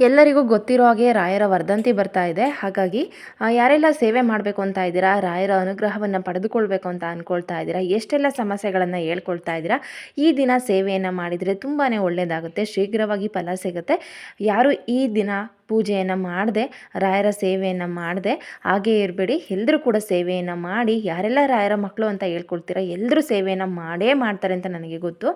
ಎಲ್ಲರಿಗೂ ಗೊತ್ತಿರೋ ಹಾಗೆ ರಾಯರ ವರ್ಧಂತಿ ಬರ್ತಾ ಇದೆ. ಹಾಗಾಗಿ ಯಾರೆಲ್ಲ ಸೇವೆ ಮಾಡಬೇಕು ಅಂತ ಇದ್ದೀರಾ, ರಾಯರ ಅನುಗ್ರಹವನ್ನು ಪಡೆದುಕೊಳ್ಬೇಕು ಅಂತ ಅಂದ್ಕೊಳ್ತಾ ಇದ್ದೀರಾ, ಎಷ್ಟೆಲ್ಲ ಸಮಸ್ಯೆಗಳನ್ನು ಹೇಳ್ಕೊಳ್ತಾ ಇದ್ದೀರಾ, ಈ ದಿನ ಸೇವೆಯನ್ನು ಮಾಡಿದರೆ ತುಂಬಾ ಒಳ್ಳೆಯದಾಗುತ್ತೆ ಶೀಘ್ರವಾಗಿ ಫಲ ಸಿಗುತ್ತೆ. ಯಾರು ಈ ದಿನ ಪೂಜೆಯನ್ನು ಮಾಡದೆ, ರಾಯರ ಸೇವೆಯನ್ನು ಮಾಡದೆ, ಹಾಗೇ ಇರಬೇಡಿ ಎಲ್ಲರೂ ಕೂಡ ಸೇವೆಯನ್ನು ಮಾಡಿ, ಯಾರೆಲ್ಲ ರಾಯರ ಮಕ್ಕಳು ಅಂತ ಹೇಳ್ಕೊಳ್ತೀರಾ ಎಲ್ಲರೂ ಸೇವೆಯನ್ನು ಮಾಡೇ ಮಾಡ್ತಾರೆ ಅಂತ ನನಗೆ ಗೊತ್ತು.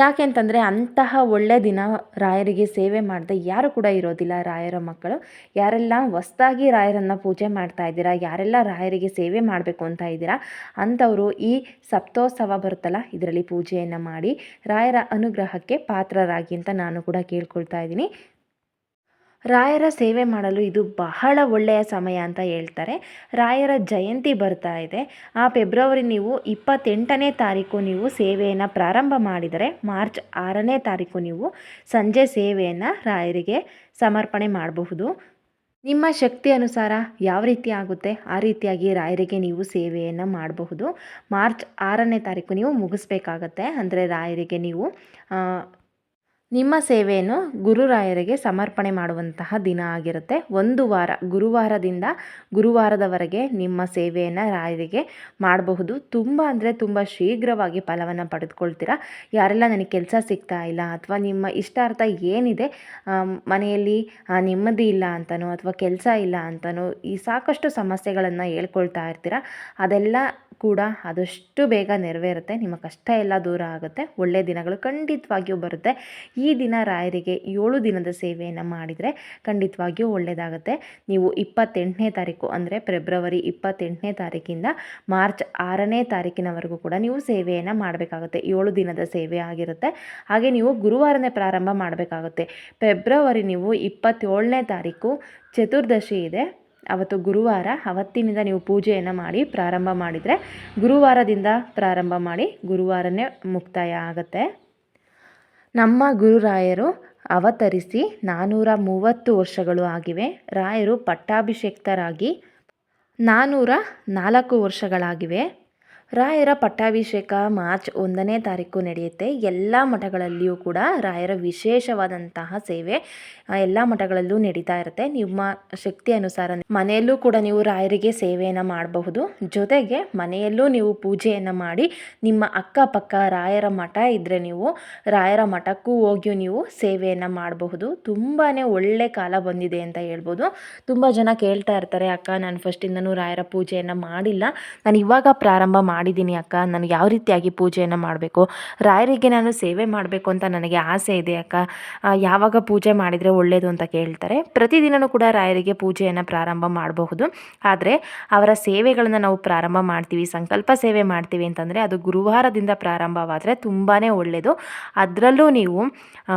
ಯಾಕೆಂತಂದರೆ ಅಂತಹ ಒಳ್ಳೆಯ ದಿನ ರಾಯರಿಗೆ ಸೇವೆ ಮಾಡದೆ ಯಾರು ಕೂಡ ಇರೋದಿಲ್ಲ ರಾಯರ ಮಕ್ಕಳು. ಯಾರೆಲ್ಲ ಹೊಸ್ದಾಗಿ ರಾಯರನ್ನು ಪೂಜೆ ಮಾಡ್ತಾ ಇದ್ದೀರಾ, ಯಾರೆಲ್ಲ ರಾಯರಿಗೆ ಸೇವೆ ಮಾಡಬೇಕು ಅಂತ ಇದ್ದೀರಾ, ಅಂಥವರು ಈ ಸಪ್ತೋತ್ಸವ ಬರುತ್ತಲ್ಲ, ಇದರಲ್ಲಿ ಪೂಜೆಯನ್ನು ಮಾಡಿ ರಾಯರ ಅನುಗ್ರಹಕ್ಕೆ ಪಾತ್ರರಾಗಿ ಅಂತ ನಾನು ಕೂಡ ಕೇಳ್ಕೊಳ್ತಾ ಇದ್ದೀನಿ. ರಾಯರ ಸೇವೆ ಮಾಡಲು ಇದು ಬಹಳ ಒಳ್ಳೆಯ ಸಮಯ ಅಂತ ಹೇಳ್ತಾರೆ. ರಾಯರ ಜಯಂತಿ ಬರ್ತಾ ಇದೆ. ಆ ಫೆಬ್ರವರಿ ನೀವು ಇಪ್ಪತ್ತೆಂಟನೇ ತಾರೀಕು ನೀವು ಸೇವೆಯನ್ನು ಪ್ರಾರಂಭ ಮಾಡಿದರೆ, ಮಾರ್ಚ್ ಆರನೇ ತಾರೀಕು ನೀವು ಸಂಜೆ ಸೇವೆಯನ್ನು ರಾಯರಿಗೆ ಸಮರ್ಪಣೆ ಮಾಡಬಹುದು. ನಿಮ್ಮ ಶಕ್ತಿ ಅನುಸಾರ ಯಾವ ರೀತಿ ಆಗುತ್ತೆ, ಆ ರೀತಿಯಾಗಿ ರಾಯರಿಗೆ ನೀವು ಸೇವೆಯನ್ನು ಮಾಡಬಹುದು. ಮಾರ್ಚ್ ಆರನೇ ತಾರೀಕು ನೀವು ಮುಗಿಸ್ಬೇಕಾಗತ್ತೆ. ಅಂದರೆ ರಾಯರಿಗೆ ನೀವು ನಿಮ್ಮ ಸೇವೆಯನ್ನು ಗುರುರಾಯರಿಗೆ ಸಮರ್ಪಣೆ ಮಾಡುವಂತಹ ದಿನ ಆಗಿರುತ್ತೆ. ಒಂದು ವಾರ, ಗುರುವಾರದಿಂದ ಗುರುವಾರದವರೆಗೆ ನಿಮ್ಮ ಸೇವೆಯನ್ನು ರಾಯರಿಗೆ ಮಾಡಬಹುದು. ತುಂಬ ಅಂದರೆ ತುಂಬ ಶೀಘ್ರವಾಗಿ ಫಲವನ್ನು ಪಡೆದುಕೊಳ್ತೀರಾ? ಯಾರೆಲ್ಲ ನನಗೆ ಕೆಲಸ ಸಿಗ್ತಾ ಇಲ್ಲ ಅಥವಾ ನಿಮ್ಮ ಇಷ್ಟಾರ್ಥ ಏನಿದೆ ಮನೆಯಲ್ಲಿ ನೆಮ್ಮದಿ ಇಲ್ಲ ಅಂತನೋ ಅಥವಾ ಕೆಲಸ ಇಲ್ಲ ಅಂತನೋ ಈ ಸಾಕಷ್ಟು ಸಮಸ್ಯೆಗಳನ್ನು ಹೇಳ್ಕೊಳ್ತಾ ಇರ್ತೀರ? ಅದೆಲ್ಲ ಕೂಡ ಆದಷ್ಟು ಬೇಗ ನೆರವೇರುತ್ತೆ. ನಿಮ್ಮ ಕಷ್ಟ ಎಲ್ಲ ದೂರ ಆಗುತ್ತೆ. ಒಳ್ಳೆಯ ದಿನಗಳು ಖಂಡಿತವಾಗಿಯೂ ಬರುತ್ತೆ. ಈ ದಿನ ರಾಯರಿಗೆ ಏಳು ದಿನದ ಸೇವೆಯನ್ನು ಮಾಡಿದರೆ ಖಂಡಿತವಾಗಿಯೂ ಒಳ್ಳೆಯದಾಗುತ್ತೆ ನೀವು ಇಪ್ಪತ್ತೆಂಟನೇ ತಾರೀಕು ಅಂದರೆ ಫೆಬ್ರವರಿ ಇಪ್ಪತ್ತೆಂಟನೇ ತಾರೀಕಿಂದ ಮಾರ್ಚ್ ಆರನೇ ತಾರೀಕಿನವರೆಗೂ ಕೂಡ ನೀವು ಸೇವೆಯನ್ನು ಮಾಡಬೇಕಾಗುತ್ತೆ. ಏಳು ದಿನದ ಸೇವೆ ಆಗಿರುತ್ತೆ. ಹಾಗೆ ನೀವು ಗುರುವಾರನೇ ಪ್ರಾರಂಭ ಮಾಡಬೇಕಾಗುತ್ತೆ. ಫೆಬ್ರವರಿ ನೀವು ಇಪ್ಪತ್ತೇಳನೇ ತಾರೀಕು ಚತುರ್ದಶಿ ಇದೆ. ಅವತ್ತು ಗುರುವಾರ ಅವತ್ತಿನಿಂದ ನೀವು ಪೂಜೆಯನ್ನು ಮಾಡಿ ಪ್ರಾರಂಭ ಮಾಡಿದರೆ ಗುರುವಾರದಿಂದ ಪ್ರಾರಂಭ ಮಾಡಿ ಗುರುವಾರನೇ ಮುಕ್ತಾಯ ಆಗುತ್ತೆ. ನಮ್ಮ ಗುರುರಾಯರು ಅವತರಿಸಿ ನಾನ್ನೂರ ಮೂವತ್ತು ವರ್ಷಗಳು ಆಗಿವೆ. ರಾಯರು ಪಟ್ಟಾಭಿಷೇಕ್ತರಾಗಿ ನಾನ್ನೂರ ನಾಲ್ಕು ವರ್ಷಗಳಾಗಿವೆ. ರಾಯರ ಪಟ್ಟಾಭಿಷೇಕ ಮಾರ್ಚ್ ಒಂದನೇ ತಾರೀಕು ನಡೆಯುತ್ತೆ. ಎಲ್ಲ ಮಠಗಳಲ್ಲಿಯೂ ಕೂಡ ರಾಯರ ವಿಶೇಷವಾದಂತಹ ಸೇವೆ ಎಲ್ಲ ಮಠಗಳಲ್ಲೂ ನಡೀತಾ ಇರುತ್ತೆ. ನಿಮ್ಮ ಶಕ್ತಿ ಅನುಸಾರ ಮನೆಯಲ್ಲೂ ಕೂಡ ನೀವು ರಾಯರಿಗೆ ಸೇವೆಯನ್ನು ಮಾಡಬಹುದು. ಜೊತೆಗೆ ಮನೆಯಲ್ಲೂ ನೀವು ಪೂಜೆಯನ್ನು ಮಾಡಿ ನಿಮ್ಮ ಅಕ್ಕಪಕ್ಕ ರಾಯರ ಮಠ ಇದ್ದರೆ ನೀವು ರಾಯರ ಮಠಕ್ಕೂ ಹೋಗಿ ನೀವು ಸೇವೆಯನ್ನು ಮಾಡಬಹುದು. ತುಂಬಾ ಒಳ್ಳೆ ಕಾಲ ಬಂದಿದೆ ಅಂತ ಹೇಳ್ಬೋದು. ತುಂಬ ಜನ ಕೇಳ್ತಾ ಇರ್ತಾರೆ, ಅಕ್ಕ, ನಾನು ಫಸ್ಟಿಂದನೂ ರಾಯರ ಪೂಜೆಯನ್ನು ಮಾಡಿಲ್ಲ. ನಾನು ಇವಾಗ ಪ್ರಾರಂಭ ಮಾಡಿದ್ದೀನಿ ಅಕ್ಕ. ನಾನು ಯಾವ ರೀತಿಯಾಗಿ ಪೂಜೆಯನ್ನು ಮಾಡಬೇಕು? ರಾಯರಿಗೆ ನಾನು ಸೇವೆ ಮಾಡಬೇಕು ಅಂತ ನನಗೆ ಆಸೆ ಇದೆ ಅಕ್ಕ. ಯಾವಾಗ ಪೂಜೆ ಮಾಡಿದರೆ ಒಳ್ಳೆಯದು ಅಂತ ಕೇಳ್ತಾರೆ. ಪ್ರತಿದಿನವೂ ಕೂಡ ರಾಯರಿಗೆ ಪೂಜೆಯನ್ನು ಪ್ರಾರಂಭ ಮಾಡಬಹುದು. ಆದರೆ ಅವರ ಸೇವೆಗಳನ್ನು ನಾವು ಪ್ರಾರಂಭ ಮಾಡ್ತೀವಿ, ಸಂಕಲ್ಪ ಸೇವೆ ಮಾಡ್ತೀವಿ ಅಂತಂದರೆ ಅದು ಗುರುವಾರದಿಂದ ಪ್ರಾರಂಭವಾದರೆ ತುಂಬಾ ಒಳ್ಳೆಯದು ಅದರಲ್ಲೂ ನೀವು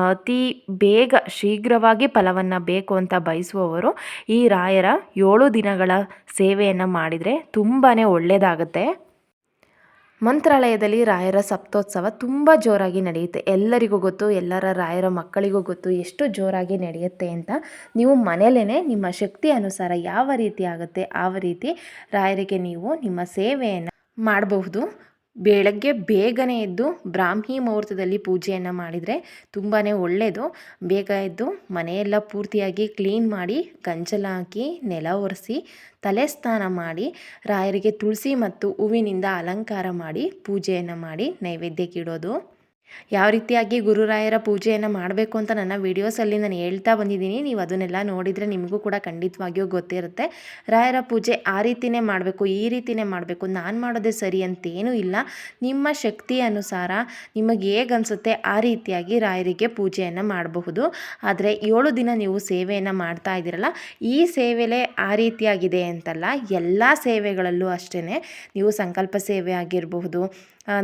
ಅತಿ ಬೇಗ ಶೀಘ್ರವಾಗಿ ಫಲವನ್ನು ಬೇಕು ಅಂತ ಬಯಸುವವರು ಈ ರಾಯರ ಏಳು ದಿನಗಳ ಸೇವೆಯನ್ನು ಮಾಡಿದರೆ ತುಂಬಾ ಒಳ್ಳೆಯದಾಗುತ್ತೆ ಮಂತ್ರಾಲಯದಲ್ಲಿ ರಾಯರ ಸಪ್ತೋತ್ಸವ ತುಂಬ ಜೋರಾಗಿ ನಡೆಯುತ್ತೆ. ಎಲ್ಲರಿಗೂ ಗೊತ್ತು, ಎಲ್ಲರ ರಾಯರ ಮಕ್ಕಳಿಗೂ ಗೊತ್ತು ಎಷ್ಟು ಜೋರಾಗಿ ನಡೆಯುತ್ತೆ ಅಂತ. ನೀವು ಮನೇಲೇ ನಿಮ್ಮ ಶಕ್ತಿ ಅನುಸಾರ ಯಾವ ರೀತಿ ಆಗುತ್ತೆ, ಆ ರೀತಿ ರಾಯರಿಗೆ ನೀವು ನಿಮ್ಮ ಸೇವೆಯನ್ನು ಮಾಡಬಹುದು. ಬೆಳಗ್ಗೆ ಬೇಗನೆ ಎದ್ದು ಬ್ರಾಹ್ಮಿ ಮುಹೂರ್ತದಲ್ಲಿ ಪೂಜೆಯನ್ನು ಮಾಡಿದರೆ ತುಂಬಾ ಒಳ್ಳೆಯದು ಬೇಗ ಎದ್ದು ಮನೆಯೆಲ್ಲ ಪೂರ್ತಿಯಾಗಿ ಕ್ಲೀನ್ ಮಾಡಿ, ಗಂಜಲ ಹಾಕಿ, ನೆಲ ಒರೆಸಿ, ತಲೆ ಸ್ನಾನ ಮಾಡಿ, ರಾಯರಿಗೆ ತುಳಸಿ ಮತ್ತು ಹೂವಿನಿಂದ ಅಲಂಕಾರ ಮಾಡಿ ಪೂಜೆಯನ್ನು ಮಾಡಿ ನೈವೇದ್ಯಕ್ಕೆ ಇಡೋದು. ಯಾವ ರೀತಿಯಾಗಿ ಗುರುರಾಯರ ಪೂಜೆಯನ್ನು ಮಾಡಬೇಕು ಅಂತ ನನ್ನ ವೀಡಿಯೋಸಲ್ಲಿ ನಾನು ಹೇಳ್ತಾ ಬಂದಿದ್ದೀನಿ. ನೀವು ಅದನ್ನೆಲ್ಲ ನೋಡಿದರೆ ನಿಮಗೂ ಕೂಡ ಖಂಡಿತವಾಗಿಯೂ ಗೊತ್ತಿರುತ್ತೆ. ರಾಯರ ಪೂಜೆ ಆ ರೀತಿಯೇ ಮಾಡಬೇಕು, ಈ ರೀತಿಯೇ ಮಾಡಬೇಕು, ನಾನು ಮಾಡೋದೇ ಸರಿ ಅಂತೇನೂ ಇಲ್ಲ. ನಿಮ್ಮ ಶಕ್ತಿ ಅನುಸಾರ ನಿಮಗೆ ಹೇಗೆ ಅನಿಸುತ್ತೆ ಆ ರೀತಿಯಾಗಿ ರಾಯರಿಗೆ ಪೂಜೆಯನ್ನು ಮಾಡಬಹುದು. ಆದರೆ ಏಳು ದಿನ ನೀವು ಸೇವೆಯನ್ನು ಮಾಡ್ತಾ ಇದ್ದೀರಲ್ಲ, ಈ ಸೇವೆಲೇ ಆ ರೀತಿಯಾಗಿದೆ ಅಂತಲ್ಲ, ಎಲ್ಲ ಸೇವೆಗಳಲ್ಲೂ ಅಷ್ಟೇ ನೀವು ಸಂಕಲ್ಪ ಸೇವೆ ಆಗಿರಬಹುದು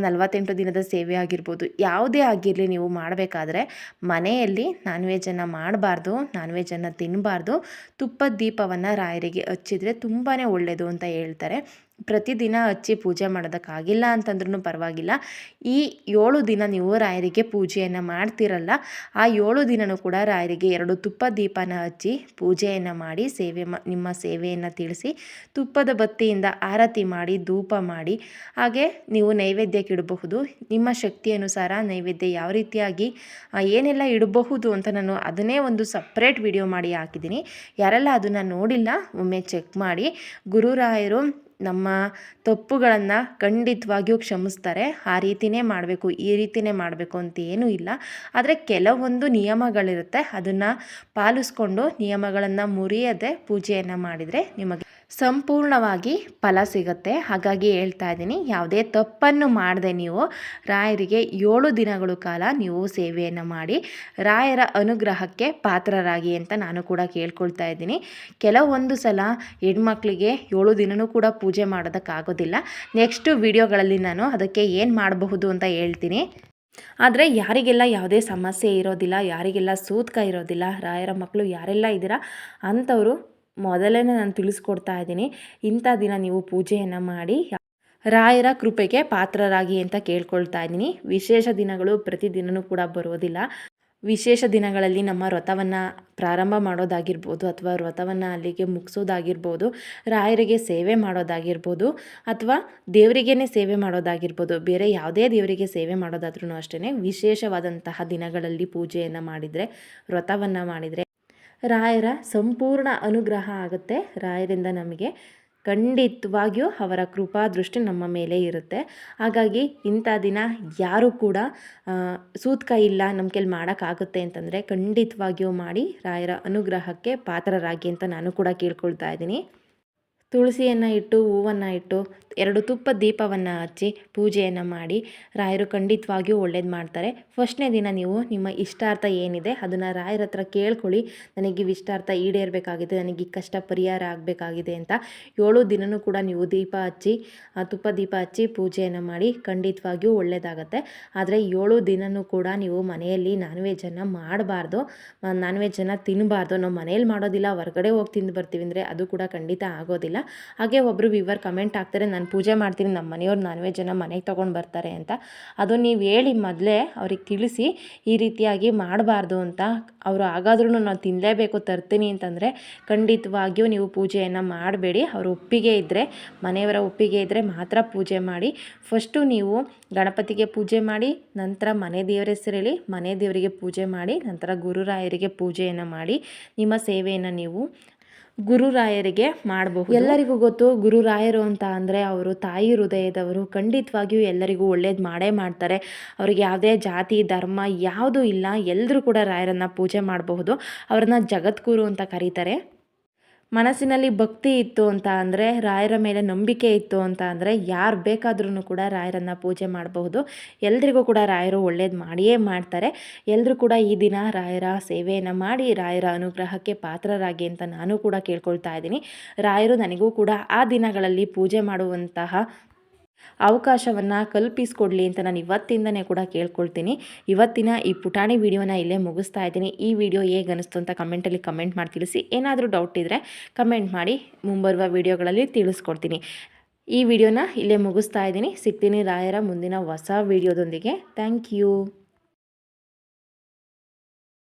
ನಲವತ್ತೆಂಟು ದಿನದ ಸೇವೆ ಆಗಿರ್ಬೋದು. ಯಾವುದೇ ಆಗಿರಲಿ ನೀವು ಮಾಡಬೇಕಾದ್ರೆ ಮನೆಯಲ್ಲಿ ನಾನ್ ವೆಜ್ಜನ್ನು ಮಾಡಬಾರ್ದು ನಾನ್ ವೆಜ್ಜನ್ನು ತಿನ್ನಬಾರ್ದು ತುಪ್ಪದ ದೀಪವನ್ನು ರಾಯರಿಗೆ ಹಚ್ಚಿದರೆ ತುಂಬಾ ಒಳ್ಳೆಯದು ಅಂತ ಹೇಳ್ತಾರೆ. ಪ್ರತಿದಿನ ಹಚ್ಚಿ ಪೂಜೆ ಮಾಡೋದಕ್ಕಾಗಿಲ್ಲ ಅಂತಂದ್ರೂ ಪರವಾಗಿಲ್ಲ. ಈ ಏಳು ದಿನ ನೀವು ರಾಯರಿಗೆ ಪೂಜೆಯನ್ನು ಮಾಡ್ತಿರಲ್ಲ, ಆ ಏಳು ದಿನನೂ ಕೂಡ ರಾಯರಿಗೆ ಎರಡು ತುಪ್ಪ ದೀಪನ ಹಚ್ಚಿ ಪೂಜೆಯನ್ನು ಮಾಡಿ ಸೇವೆ ನಿಮ್ಮ ಸೇವೆಯನ್ನು ತಿಳಿಸಿ ತುಪ್ಪದ ಬತ್ತಿಯಿಂದ ಆರತಿ ಮಾಡಿ, ಧೂಪ ಮಾಡಿ, ಹಾಗೆ ನೀವು ನೈವೇದ್ಯಕ್ಕೆ ಇಡಬಹುದು. ನಿಮ್ಮ ಶಕ್ತಿ ಅನುಸಾರ ನೈವೇದ್ಯ ಯಾವ ರೀತಿಯಾಗಿ ಏನೆಲ್ಲ ಇಡಬಹುದು ಅಂತ ನಾನು ಅದನ್ನೇ ಒಂದು ಸಪ್ರೇಟ್ ವಿಡಿಯೋ ಮಾಡಿ ಹಾಕಿದ್ದೀನಿ. ಯಾರೆಲ್ಲ ಅದನ್ನು ನೋಡಿಲ್ಲ, ಒಮ್ಮೆ ಚೆಕ್ ಮಾಡಿ. ಗುರುರಾಯರು ನಮ್ಮ ತಪ್ಪುಗಳನ್ನು ಖಂಡಿತವಾಗಿಯೂ ಕ್ಷಮಿಸ್ತಾರೆ. ಆ ರೀತಿಯೇ ಮಾಡಬೇಕು, ಈ ರೀತಿಯೇ ಮಾಡಬೇಕು ಅಂತ ಏನೂ ಇಲ್ಲ. ಆದರೆ ಕೆಲವೊಂದು ನಿಯಮಗಳಿರುತ್ತೆ. ಅದನ್ನು ಪಾಲಿಸ್ಕೊಂಡು ನಿಯಮಗಳನ್ನು ಮುರಿಯದೆ ಪೂಜೆಯನ್ನು ಮಾಡಿದರೆ ನಿಮಗೆ ಸಂಪೂರ್ಣವಾಗಿ ಫಲ ಸಿಗುತ್ತೆ. ಹಾಗಾಗಿ ಹೇಳ್ತಾ ಇದ್ದೀನಿ, ಯಾವುದೇ ತಪ್ಪನ್ನು ಮಾಡದೆ ನೀವು ರಾಯರಿಗೆ ಏಳು ದಿನಗಳ ಕಾಲ ನೀವು ಸೇವೆಯನ್ನು ಮಾಡಿ, ರಾಯರ ಅನುಗ್ರಹಕ್ಕೆ ಪಾತ್ರರಾಗಿ ಅಂತ ನಾನು ಕೂಡ ಕೇಳ್ಕೊಳ್ತಾ ಇದ್ದೀನಿ. ಕೆಲವೊಂದು ಸಲ ಹೆಣ್ಮಕ್ಳಿಗೆ ಏಳು ದಿನವೂ ಕೂಡ ಪೂಜೆ ಮಾಡೋದಕ್ಕಾಗೋದಿಲ್ಲ. ನೆಕ್ಸ್ಟು ವಿಡಿಯೋಗಳಲ್ಲಿ ನಾನು ಅದಕ್ಕೆ ಏನು ಮಾಡಬಹುದು ಅಂತ ಹೇಳ್ತೀನಿ. ಆದರೆ ಯಾರಿಗೆಲ್ಲ ಯಾವುದೇ ಸಮಸ್ಯೆ ಇರೋದಿಲ್ಲ, ಯಾರಿಗೆಲ್ಲ ಸೂತ್ಕ ಇರೋದಿಲ್ಲ, ರಾಯರ ಮಕ್ಕಳು ಯಾರೆಲ್ಲ ಇದ್ದೀರಾ ಅಂಥವರು ಮೊದಲೇ ನಾನು ತಿಳಿಸ್ಕೊಡ್ತಾ ಇದ್ದೀನಿ. ಇಂಥ ದಿನ ನೀವು ಪೂಜೆಯನ್ನು ಮಾಡಿ, ರಾಯರ ಕೃಪೆಗೆ ಪಾತ್ರರಾಗಿ ಅಂತ ಕೇಳ್ಕೊಳ್ತಾ ಇದ್ದೀನಿ. ವಿಶೇಷ ದಿನಗಳು ಪ್ರತಿದಿನವೂ ಕೂಡ ಬರೋದಿಲ್ಲ. ವಿಶೇಷ ದಿನಗಳಲ್ಲಿ ನಮ್ಮ ವ್ರತವನ್ನು ಪ್ರಾರಂಭ ಮಾಡೋದಾಗಿರ್ಬೋದು ಅಥವಾ ವ್ರತವನ್ನು ಅಲ್ಲಿಗೆ ಮುಗಿಸೋದಾಗಿರ್ಬೋದು, ರಾಯರಿಗೆ ಸೇವೆ ಮಾಡೋದಾಗಿರ್ಬೋದು ಅಥವಾ ದೇವರಿಗೇ ಸೇವೆ ಮಾಡೋದಾಗಿರ್ಬೋದು, ಬೇರೆ ಯಾವುದೇ ದೇವರಿಗೆ ಸೇವೆ ಮಾಡೋದಾದ್ರೂ ಅಷ್ಟೇ ವಿಶೇಷವಾದಂತಹ ದಿನಗಳಲ್ಲಿ ಪೂಜೆಯನ್ನು ಮಾಡಿದರೆ, ವ್ರತವನ್ನು ಮಾಡಿದರೆ ರಾಯರ ಸಂಪೂರ್ಣ ಅನುಗ್ರಹ ಆಗುತ್ತೆ. ರಾಯರಿಂದ ನಮಗೆ ಖಂಡಿತವಾಗಿಯೂ ಅವರ ಕೃಪಾ ದೃಷ್ಟಿ ನಮ್ಮ ಮೇಲೆ ಇರುತ್ತೆ. ಹಾಗಾಗಿ ಇಂಥ ದಿನ ಯಾರೂ ಕೂಡ ಸೂತ್ಕ ಇಲ್ಲ ನಮ್ಮ ಕೈಲಿ ಮಾಡೋಕ್ಕಾಗುತ್ತೆ ಅಂತಂದರೆ ಖಂಡಿತವಾಗಿಯೂ ಮಾಡಿ ರಾಯರ ಅನುಗ್ರಹಕ್ಕೆ ಪಾತ್ರರಾಗಿ ಅಂತ ನಾನು ಕೂಡ ಕೇಳ್ಕೊಳ್ತಾ ಇದ್ದೀನಿ. ತುಳಸಿಯನ್ನು ಇಟ್ಟು, ಹೂವನ್ನು ಇಟ್ಟು ಎರಡು ತುಪ್ಪ ದೀಪವನ್ನು ಹಚ್ಚಿ ಪೂಜೆಯನ್ನು ಮಾಡಿ ರಾಯರು ಖಂಡಿತವಾಗಿಯೂ ಒಳ್ಳೇದು ಮಾಡ್ತಾರೆ. ಫಸ್ಟ್ನೇ ದಿನ ನೀವು ನಿಮ್ಮ ಇಷ್ಟಾರ್ಥ ಏನಿದೆ ಅದನ್ನು ರಾಯರ ಹತ್ರ ಕೇಳ್ಕೊಳ್ಳಿ. ನನಗೆ ಇಷ್ಟಾರ್ಥ ಈಡೇರಬೇಕಾಗಿದೆ ನನಗೆ ಕಷ್ಟ ಪರಿಹಾರ ಆಗಬೇಕಾಗಿದೆ ಅಂತ ಏಳು ದಿನವೂ ಕೂಡ ನೀವು ದೀಪ ಹಚ್ಚಿ ತುಪ್ಪ ದೀಪ ಹಚ್ಚಿ ಪೂಜೆಯನ್ನು ಮಾಡಿ ಖಂಡಿತವಾಗಿಯೂ ಒಳ್ಳೆಯದಾಗತ್ತೆ ಆದರೆ ಏಳು ದಿನವೂ ಕೂಡ ನೀವು ಮನೆಯಲ್ಲಿ ನಾನ್ ವೆಜ್ಜನ್ನು ಮಾಡಬಾರ್ದು. ನಾನ್ ವೆಜ್ಜನ್ನು ತಿನ್ನಬಾರ್ದು ನಾವು ಮನೆಯಲ್ಲಿ ಮಾಡೋದಿಲ್ಲ, ಹೊರಗಡೆ ಹೋಗಿ ತಿಂದು ಬರ್ತೀವಿ ಅಂದರೆ ಅದು ಕೂಡ ಖಂಡಿತ ಆಗೋದಿಲ್ಲ. ಹಾಗೆ ಒಬ್ಬರು ವಿವರ್ ಕಮೆಂಟ್ ನಾನು ಪೂಜೆ ಮಾಡ್ತೀನಿ, ನಮ್ಮ ಮನೆಯವ್ರು ನಾನ್ ವೆಜ್ಜನ್ನು ಮನೆಗೆ ತೊಗೊಂಡು ಬರ್ತಾರೆ ಅಂತ. ಅದು ನೀವು ಹೇಳಿ ಮೊದಲೇ ಅವ್ರಿಗೆ ತಿಳಿಸಿ ಈ ರೀತಿಯಾಗಿ ಮಾಡಬಾರ್ದು ಅಂತ ಅವರು ಹಾಗಾದ್ರೂ ನಾನು ತಿನ್ನಲೇಬೇಕು ತರ್ತೀನಿ ಅಂತಂದರೆ ಖಂಡಿತವಾಗಿಯೂ ನೀವು ಪೂಜೆಯನ್ನು ಮಾಡಬೇಡಿ. ಅವ್ರ ಒಪ್ಪಿಗೆ ಇದ್ದರೆ ಮನೆಯವರ ಒಪ್ಪಿಗೆ ಇದ್ದರೆ ಮಾತ್ರ ಪೂಜೆ ಮಾಡಿ. ಫಸ್ಟು ನೀವು ಗಣಪತಿಗೆ ಪೂಜೆ ಮಾಡಿ, ನಂತರ ಮನೆ ದೇವರ ಹೆಸರಲ್ಲಿ ಮನೆ ದೇವರಿಗೆ ಪೂಜೆ ಮಾಡಿ, ನಂತರ ಗುರುರಾಯರಿಗೆ ಪೂಜೆಯನ್ನು ಮಾಡಿ. ನಿಮ್ಮ ಸೇವೆಯನ್ನು ನೀವು ಗುರುರಾಯರಿಗೆ ಮಾಡಬಹುದು. ಎಲ್ಲರಿಗೂ ಗೊತ್ತು, ಗುರುರಾಯರು ಅಂತ ಅಂದರೆ ಅವರು ತಾಯಿ ಹೃದಯದವರು. ಖಂಡಿತವಾಗಿಯೂ ಎಲ್ಲರಿಗೂ ಒಳ್ಳೇದು ಮಾಡೇ ಮಾಡ್ತಾರೆ. ಅವ್ರಿಗೆ ಯಾವುದೇ ಜಾತಿ, ಧರ್ಮ ಯಾವುದೂ ಇಲ್ಲ. ಎಲ್ಲರೂ ಕೂಡ ರಾಯರನ್ನು ಪೂಜೆ ಮಾಡಬಹುದು. ಅವ್ರನ್ನ ಜಗದ್ಗುರು ಅಂತ ಕರೀತಾರೆ. ಮನಸ್ಸಿನಲ್ಲಿ ಭಕ್ತಿ ಇತ್ತು ಅಂತ ಅಂದರೆ, ರಾಯರ ಮೇಲೆ ನಂಬಿಕೆ ಇತ್ತು ಅಂತ ಅಂದರೆ, ಯಾರು ಬೇಕಾದ್ರೂ ಕೂಡ ರಾಯರನ್ನು ಪೂಜೆ ಮಾಡಬಹುದು. ಎಲ್ರಿಗೂ ಕೂಡ ರಾಯರು ಒಳ್ಳೇದು ಮಾಡಿಯೇ ಮಾಡ್ತಾರೆ. ಎಲ್ಲರೂ ಕೂಡ ಈ ದಿನ ರಾಯರ ಸೇವೆಯನ್ನು ಮಾಡಿ, ರಾಯರ ಅನುಗ್ರಹಕ್ಕೆ ಪಾತ್ರರಾಗಿ ಅಂತ ನಾನು ಕೂಡ ಕೇಳ್ಕೊಳ್ತಾ ಇದ್ದೀನಿ. ರಾಯರು ನನಗೂ ಕೂಡ ಆ ದಿನಗಳಲ್ಲಿ ಪೂಜೆ ಮಾಡುವಂತಹ ಅವಕಾಶವನ್ನು ಕಲ್ಪಿಸ್ಕೊಡ್ಲಿ ಅಂತ ನಾನು ಇವತ್ತಿಂದನೇ ಕೂಡ ಕೇಳ್ಕೊಳ್ತೀನಿ. ಇವತ್ತಿನ ಈ ಪುಟಾಣಿ ವಿಡಿಯೋನ ಇಲ್ಲೇ ಮುಗಿಸ್ತಾ ಇದ್ದೀನಿ. ಈ ವಿಡಿಯೋ ಹೇಗೆ ಅನಿಸ್ತು ಅಂತ ಕಮೆಂಟಲ್ಲಿ ಕಮೆಂಟ್ ಮಾಡಿ ತಿಳಿಸಿ. ಏನಾದರೂ ಡೌಟ್ ಇದ್ದರೆ ಕಮೆಂಟ್ ಮಾಡಿ, ಮುಂಬರುವ ವಿಡಿಯೋಗಳಲ್ಲಿ ತಿಳಿಸ್ಕೊಡ್ತೀನಿ. ಈ ವಿಡಿಯೋನ ಇಲ್ಲೇ ಮುಗಿಸ್ತಾ ಇದ್ದೀನಿ. ಸಿಗ್ತೀನಿ ರಾಯರ ಮುಂದಿನ ಹೊಸ ವಿಡಿಯೋದೊಂದಿಗೆ. Thank you